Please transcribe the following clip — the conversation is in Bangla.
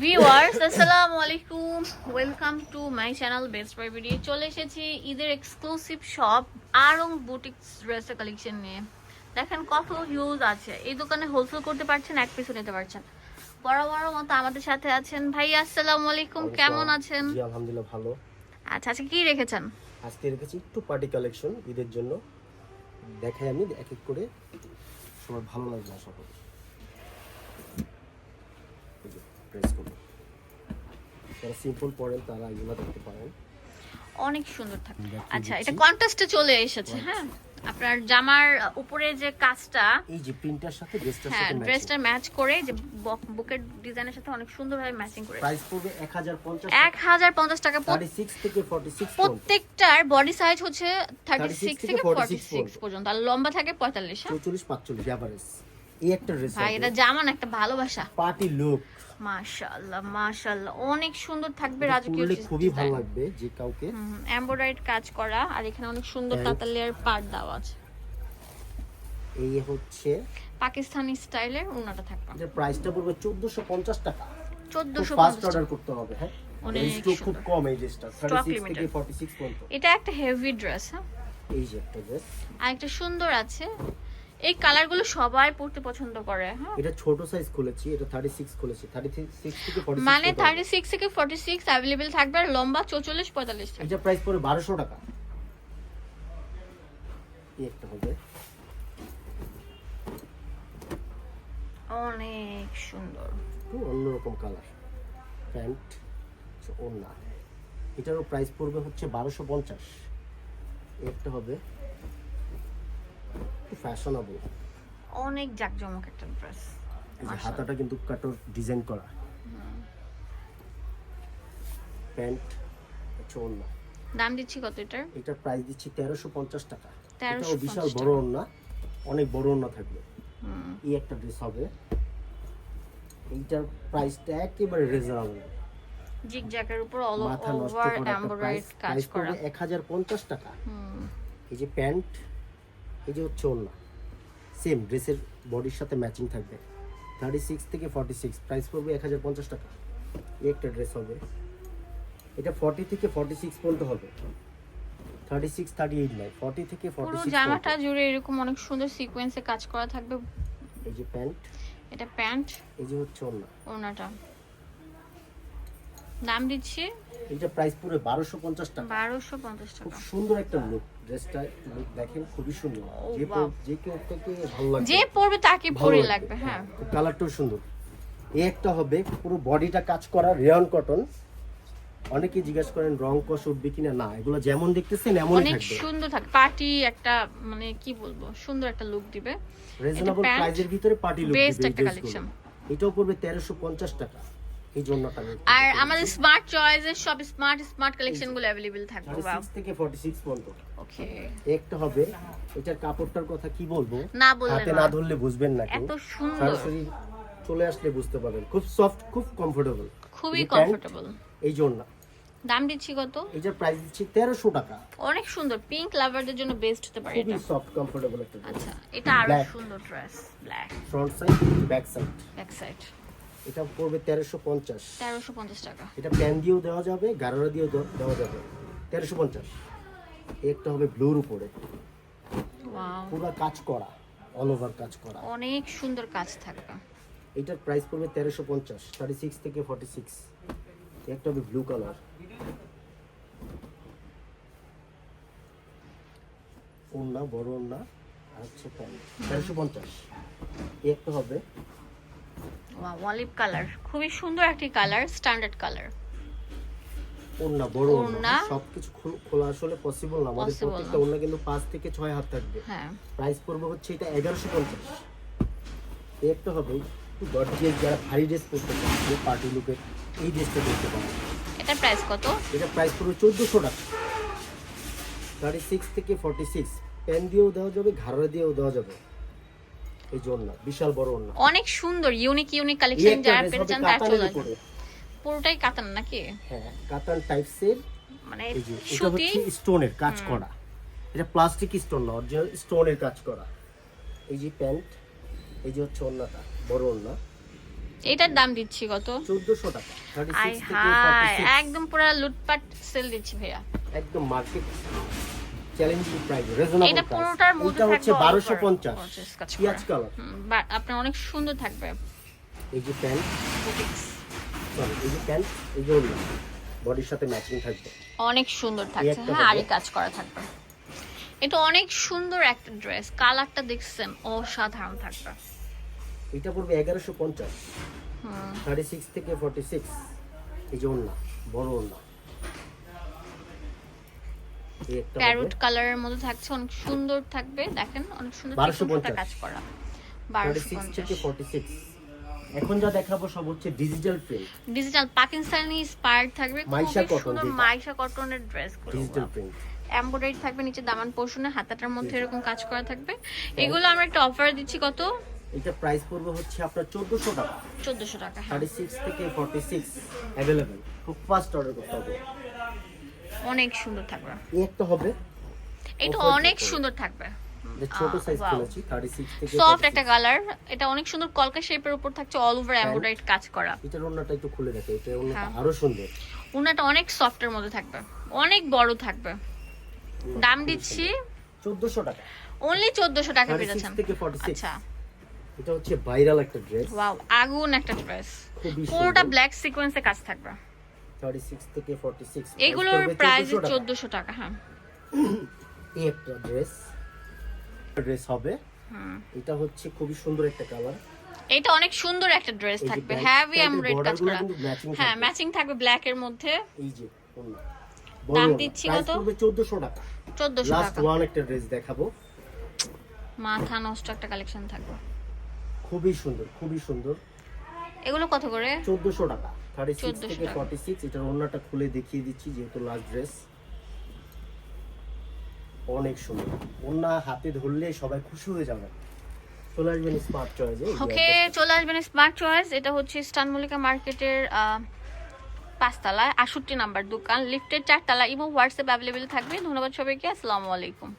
ভিউয়ার্স আসসালামু আলাইকুম welcome to my channel best buy video চলে এসেছি ঈদের এক্সক্লুসিভ শপ আরং বুটিক্স ড্রেসের কালেকশন নিয়ে। দেখেন কত হিউজ আছে। এই দোকানে হোলসেল করতে পারছেন এক পিসও নিতে পারছেন। বড় বড় মতো আমাদের সাথে আছেন ভাই আসসালামু আলাইকুম কেমন আছেন? জি আলহামদুলিল্লাহ ভালো। আচ্ছা আচ্ছা কি রেখেছেন? আজকে রেখেছি একটু পার্টি কালেকশন ঈদের জন্য। দেখাই আমি এক এক করে। সবার ভালো লাগবে আশা করি। করব যারা সিম্পল পড়েন তারা এগুলো দেখতে পারেন। অনেক সুন্দর থাকে আচ্ছা এটা। কন্ট্রাস্টে চলে এসেছে হ্যাঁ? আপনার জামার উপরে যে কাজটা এই যে প্রিন্টার সাথে ড্রেসটার হ্যাঁ সাথে ম্যাচ ড্রেসটা ম্যাচ করে যে বুকের ডিজাইনের সাথে অনেক সুন্দরভাবে ম্যাচিং করে প্রাইস পড়বে এক হাজার পঞ্চাশ এক হাজার পঞ্চাশ টাকা থেকে ফর্টি সিক্স প্রত্যেকটার বডি সাইজ হচ্ছে থার্টি 36 সিক্স থেকে থেকে 46 পর্যন্ত। আর লম্বা থাকে পঁয়তাল্লিশ হ্যাঁ? চৌচল্লিশ পাঁচচল্লিশ অ্যাভারেজ এই একটা ড্রেস ভাই এটা জামান একটা ভালোবাসা। পার্টি লুক মাশাআল্লাহ মাশাআল্লাহ। অনেক সুন্দর থাকবে রাজকীয় খুবই ভালো লাগবে যে কাউকে। এমব্রয়ডারি কাজ করা আর এখানে অনেক সুন্দর Pants. তাতালিয়ার পার্ট দেওয়া আছে। এই হচ্ছে পাকিস্তানি স্টাইলের উনাটা থাকবে। এটার প্রাইসটা পড়বে চোদ্দশো পঞ্চাশ টাকা। চোদ্দশো ফাস্ট অর্ডার করতে হবে হ্যাঁ? অনেক খুব কম এই ড্রেসটা 36 থেকে 46 পর্যন্ত। এটা একটা হেভি ড্রেস হ্যাঁ? এই যে একটা ড্রেস আর একটা সুন্দর আছে। এই কালারগুলো সবাই পড়তে পছন্দ করে হ্যাঁ। এটা ছোট সাইজ খুলেছি এটা 36 খুলেছি 36 থেকে 46 মানে পর্যন্ত। থার্টি সিক্স থেকে ফর্টি সিক্স অ্যাভেলেবেল থাকবে আর লম্বা চৌচল্লিশ পঁয়তাল্লিশ থাকবে। এটা প্রাইস পড়বে 1200 টাকা। এই একটা হবে। অনেক সুন্দর। অন্যরকম কালার প্যান্ট ওড়না। এটারও প্রাইস পড়বে হচ্ছে 1250 এই একটা হবে। ফ্যাশনেবল অনেক জাকজমক একটা ড্রেস এই যে হাতাটা কিন্তু কাটোর ডিজাইন করা। প্যান্ট ওড়না। দাম দিচ্ছি কত এটার? এটার প্রাইস দিচ্ছি তেরোশো পঞ্চাশ টাকা। 1350 এটাও বিশাল বড় ওড়না অনেক বড় ওড়না থাকবে। এই একটা ড্রেস হবে। এইটার প্রাইসটা একেবারে রিজনেবল জিগ জ্যাকের উপর অল ওভার এমব্রয়ডারি কাজ করা। পড়বে এক হাজার পঞ্চাশ টাকা। হুম। এই যে প্যান্ট এই যে হচ্ছে ওড়না। সেম ড্রেসের বডির সাথে ম্যাচিং থাকবে। থার্টি সিক্স থেকে ফর্টি সিক্স প্রাইস পড়বে এক হাজার পঞ্চাশ টাকা। এই একটা ড্রেস হবে। এটা ফর্টি থেকে ফর্টি সিক্স পর্যন্ত হবে। থার্টি সিক্স থার্টি এইট নয় ফর্টি থেকে ফর্টি সিক্স জামাটা জুড়ে এরকম অনেক সুন্দর সিকোয়েন্সে কাজ করা থাকবে। এই যে প্যান্ট। এটা প্যান্ট। এই যে হচ্ছে ওড়না। ওনাটা দাম দিচ্ছি এইটা প্রাইস পুরো বারোশো পঞ্চাশ টাকা। বারোশো পঞ্চাশ খুব সুন্দর একটা লুক ড্রেসটা লুক দেখেন খুবই সুন্দর। যে যে কেউ ভালো লাগবে। যে পরবে তাকে পরে লাগবে। হ্যাঁ কালারটাও সুন্দর। এই একটা হবে পুরো বডিটা কাজ করা রেয়ন কটন অনেকে জিজ্ঞাসা করেন রং কষ উঠবে কিনা? না এগুলো যেমন দেখতেছেন এমনই অনেক সুন্দর থাকে পার্টি একটা মানে কি বলব সুন্দর একটা লুক দিবে। রিজনেবল প্রাইজের ভিতরে পার্টি লুক দিবে একটা এই collection। ড্রেসগুলো। এটাও পড়বে তেরোশো পঞ্চাশ টাকা। এই জন্যটা আমি আর আমাদের স্মার্ট চয়েসের সব স্মার্ট স্মার্ট কালেকশনগুলো অ্যাভেলেবেল থাকবে থার্টি সিক্স থেকে ফর্টি সিক্স পর্যন্ত। ওকে একটা হবে এটার কাপড়টার কথা কি বলব? না বললে হাতে না। ধরলে বুঝবেন না এত সুন্দর। সরাসরি চলে আসলে বুঝতে পারবেন। খুব সফট খুব কমফোর্টেবল খুবই কমফোর্টেবল এই জন্য। দাম দিচ্ছি কত? এটার প্রাইস দিচ্ছি তেরোশো টাকা। অনেক সুন্দর। পিঙ্ক লাভারদের জন্য বেস্ট হতে পারে এটা। সফট কমফোর্টেবল একটা আচ্ছা এটা আরও সুন্দর dress black front side back side back side এটা পড়বে তেরোশো পঞ্চাশ। তেরোশো পঞ্চাশ টাকা। এটা প্যান দিয়েও দেওয়া যাবে গারোরা দিয়েও দেওয়া- যাবে। তেরোশো পঞ্চাশ। একটা হবে ব্লুর উপরে। পুরো কাজ করা অল ওভার কাজ করা। অনেক সুন্দর কাজ থাকবে। এটার প্রাইস পড়বে তেরোশো পঞ্চাশ থার্টি সিক্স থেকে ফর্টি সিক্স একটা হবে ব্লু কালার ওড়না বড় ওড়না আর হচ্ছে প্যান্ট তেরোশো পঞ্চাশ। একটা হবে অলিভ কালার খুবই সুন্দর একটি কালার স্ট্যান্ডার্ড কালার ওড়না বড় ওড়না। ওড়না। সবকিছু খোলা আসলে পসিবল না। আমাদের প্রত্যেকটা ওড়না কিন্তু থেকে ছয় হাত থাকবে। হ্যাঁ। প্রাইস পড়বে হচ্ছে এটা এগারোশো পঞ্চাশ। এই হবে একটু গর্জিয়াস যারা ভারী ড্রেস পরতে চান যে পার্টি এই ড্রেসটা দেখতে পারেন এটার প্রাইস কত? এটা প্রাইস পড়বে টাকা। থেকে প্যান দিয়েও দেওয়া যাবে ঘাড়া দিয়েও দেওয়া যাবে। এই জন্য বিশাল বড় ওড়না। অনেক সুন্দর ইউনিক ইউনিক কালেকশন যারা পেতে চান তারা চলে কাতানের পুরোটাই কাতান নাকি? হ্যাঁ কাতান টাইপসের মানে এটা হচ্ছে স্টোনের কাজ করা। এটা প্লাস্টিক স্টোন না অরিজিনাল স্টোনের কাজ করা। এই যে প্যান্ট এই যে হচ্ছে ওড়নাটা বড় ওড়না। এটার দাম দিচ্ছি কত? চোদ্দশো টাকা থার্টি আই হাই 46 একদম পুরো লুটপাট সেল দিচ্ছি ভাইয়া। একদম মার্কেট চ্যালেঞ্জিং প্রাইস রিজনেবল এটা প্রাইস পুরোটার মধ্যে এটা হচ্ছে থাকবে gorgeous কাজ করা। কালার আপনার অনেক সুন্দর থাকবে। এই যে প্যান্ট সরি এই যে প্যান্ট এই যে বডির সাথে ম্যাচিং থাকবে। অনেক সুন্দর থাকছে হ্যাঁ। আরই কাজ করা থাকবে। এটা অনেক সুন্দর একটা ড্রেস কালারটা দেখছেন অসাধারণ থাকবে। এটা পড়বে এগারোশো পঞ্চাশ। হুম। থার্টি সিক্স থেকে ফর্টি সিক্স এই যে ওড়না বড় হবে প্যারোট কালারের মধ্যে থাকছে অনেক সুন্দর থাকবে। দেখেন অনেক সুন্দর 1250 কাজ করা। থার্টি বারোশো সিক্স পঞ্চাশ থেকে ফর্টি সিক্স এখন যা দেখাবো সব হচ্ছে ডিজিটাল প্রিন্ট ডিজিটাল পাকিস্তানি স্পায়ার থাকবে মাইশা যেটা। মাইশা কটনের ড্রেসগুলো ডিজিটাল প্রিন্ট এমব্রয়ডারি থাকবে নিচে দামান পোর্শনে হাতাটার মধ্যে এরকম কাজ করা থাকবে। এগুলো আমরা একটা অফার দিচ্ছি কত? এটা প্রাইস পড়বে হচ্ছে আপনার চোদ্দোশো টাকা। চোদ্দশো টাকা হ্যাঁ। থার্টি সিক্স থেকে ফর্টি সিক্স অ্যাভেলেবেল খুব ফাস্ট অর্ডার করতে হবে। অনেক সুন্দর থাকবে। একটা হবে। এটা অনেক সুন্দর থাকবে। ছোট সাইজ খুলেছি থার্টি সিক্স থেকে সফট একটা কালার এটা অনেক সুন্দর কলকা শেপের উপর থাকছে অল ওভার এমব্রয়ডারি কাজ করা। এটার ওড়নাটা একটু খুলে দেখো এটা ওড়নাটা হ্যাঁ। আরও সুন্দর। উনাটা অনেক সফটের মধ্যে থাকবে অনেক বড় থাকবে। দাম দিচ্ছি টাকা। অনলি চোদ্দশো টাকা পেয়েছেন। থেকে ফর্টি সিক্স আচ্ছা। এটা হচ্ছে ভাইরাল একটা ড্রেস ওয়াও আগুন একটা ড্রেস পুরোটা ব্ল্যাক সিকোয়েন্সে কাজ থাকবে। থার্টি সিক্স থেকে ফর্টি সিক্স এগুলোর প্রাইস চোদ্দশো টাকা। হ্যাঁ। এই একটা ড্রেস ড্রেস হবে। এটা হচ্ছে খুবই সুন্দর একটা কালার এটা অনেক সুন্দর একটা ড্রেস থাকবে। এমব্রয়ডারি border কাজ করা। হ্যাঁ ম্যাচিং থাকবে ব্ল্যাক এর মধ্যে। এই যে দাম দিচ্ছি কত? পড়বে চোদ্দশো টাকা। চোদ্দশো লাস্ট টাকা। ওয়ান একটা ড্রেস দেখাবো। মাথা নষ্ট একটা কালেকশন থাকবে। খুবই সুন্দর খুবই সুন্দর। এগুলো কত করে? চোদ্দশো টাকা। থার্টি সিক্স থেকে ফর্টি সিক্স এটার ওড়নাটা খুলে দেখিয়ে দিচ্ছি যেহেতু লাস্ট ড্রেস অনেক সুন্দর। ওড়না হাতে ধরলে সবাই খুশি হয়ে যাবে। চলে আসবেন স্মার্ট চয়েসে ওকে চলে আসবেন স্মার্ট চয়েস এটা হচ্ছে স্টান মল্লিকা মার্কেটের আহ, পাঁচতলায় আষট্টি নাম্বার দোকান। লিফটের চারতলা এবং হোয়াটসঅ্যাপ অ্যাভেলেবেল থাকবে। ধন্যবাদ সবাইকে আসসালামু আলাইকুম।